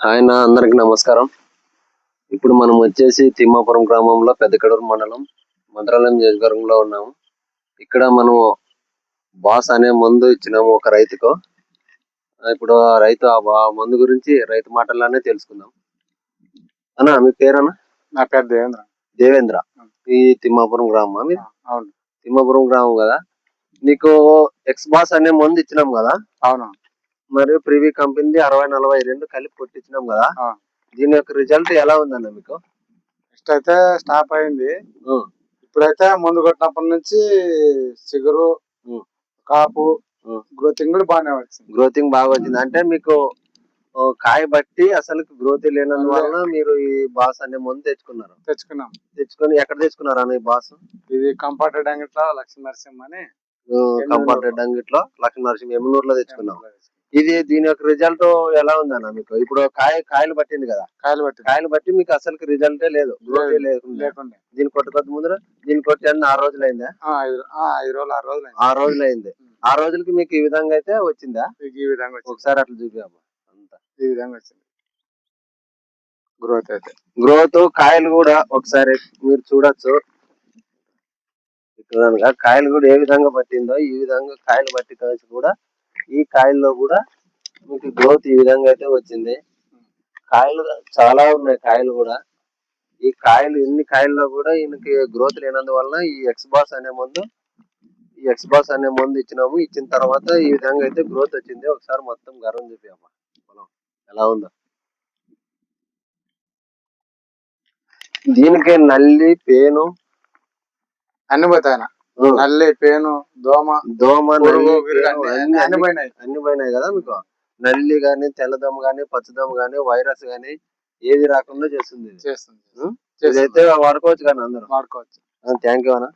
ఆయన అందరికి నమస్కారం. ఇప్పుడు మనం వచ్చేసి తిమ్మాపురం గ్రామంలో పెద్దకడూరు మండలం మంత్రాలయం నియోజకవర్గంలో ఉన్నాము. ఇక్కడ మనం బాస్ అనే మందు ఇచ్చినాము ఒక రైతుకు. ఇప్పుడు ఆ రైతు ఆ మందు గురించి రైతు మాటల్లోనే తెలుసుకుందాం. అన్న మీ పేరన్నా? నా పేరు దేవేంద్ర. దేవేంద్ర. ఈ తిమ్మాపురం గ్రామం మీది? అవును. తిమ్మాపురం గ్రామం కదా. నీకు ఎక్స్ బాస్ అనే మందు ఇచ్చినాం కదా. అవును. మరియు ప్రివీ కంపెనీ అరవై నలభై రెండు కలిపి కొట్టించినాం కదా. ఆ. దీని యొక్క రిజల్ట్ ఎలా ఉందన్న మీకు? నెక్స్ట్ అయితే స్టాప్ అయింది. ఉం. ఇప్పుడైతే ముందు కొట్టినప్పటి నుంచి చిగురు ఉం. కాపు ఉం. గ్రోతింగ్ కూడా బాగానే వచ్చింది. గ్రోతింగ్ బాగా వచ్చింది. అంటే మీకు ఓ, కాయ బట్టి అసలు గ్రోత్ లేనందువలన మీరు ఈ బాస్ అనే మందు తెచ్చుకున్నారు. తెచ్చుకున్నాం. తెచ్చుకొని ఎక్కడ తెచ్చుకున్నారు అన్న ఈ బాస్? ఇది కంపార్టెడ్ అంగిట్లో లక్ష్మీ నరసింహ అని కంఫర్ట్ అంగిట్లో లక్ష్మీ నరసింహ ఎమ్మెనూరులో తెచ్చుకున్నాం. ఇది దీని యొక్క రిజల్ట్ ఎలా ఉందన్న మీకు? ఇప్పుడు కాయ కాయలు పట్టింది కదా? కాయలు పట్టింది. కాయలు బట్టి మీకు అసలు రిజల్టే లేదు. గ్రోత్ లేకుండా. దీని కొట్టుకొద్దు ముందర దీని కొట్టి ఆరు రోజులు అయిందా? ఆ, ఐదు ఆ, ఐదు రోజులు ఆరు రోజులు అయింది. ఆ రోజులు అయింది. ఆ రోజులకి మీకు ఈ విధంగా అయితే వచ్చిందా? ఈ విధంగా ఒకసారి అట్లా చూపాము అంతా. ఈ విధంగా వచ్చింది. గ్రోత్ అయితే. గ్రోత్ కాయలు కూడా ఒకసారి మీరు చూడొచ్చు. కాయలు కూడా ఏ విధంగా పట్టిందో ఈ విధంగా కాయలు పట్టి కలిసి కూడా ఈ కాయల్లో కూడా మీకు గ్రోత్ ఈ విధంగా అయితే వచ్చింది. కాయలు చాలా ఉన్నాయి కాయలు కూడా. ఈ కాయలు ఎన్ని కాయల్లో కూడా ఈయనకి గ్రోత్ లేనందువల్ల ఈ ఎక్స్ బాస్ అనే మందు ఈ ఎక్స్ బాస్ అనే మందు ఇచ్చినాము. ఇచ్చిన తర్వాత ఈ విధంగా అయితే గ్రోత్ వచ్చింది. ఒకసారి మొత్తం గర్వం చెప్పాము ఎలా ఉందో. దీనికి నల్లి పేను అన్ని పోతాయి నల్లి పేను దోమ దోమ నల్లి, అన్ని- పోయినాయి అన్ని పోయినాయి కదా మీకు నల్లి గాని తెల్లదోమ గాని పచ్చదోమ గాని వైరస్ గాని ఏది రాకుండా చేస్తుంది. చేస్తుంది ఉం? చేస్తుంది. ఇదైతే వాడుకోవచ్చు కానీ అందరూ వాడుకోవచ్చు థ్యాంక్ యూ అన్న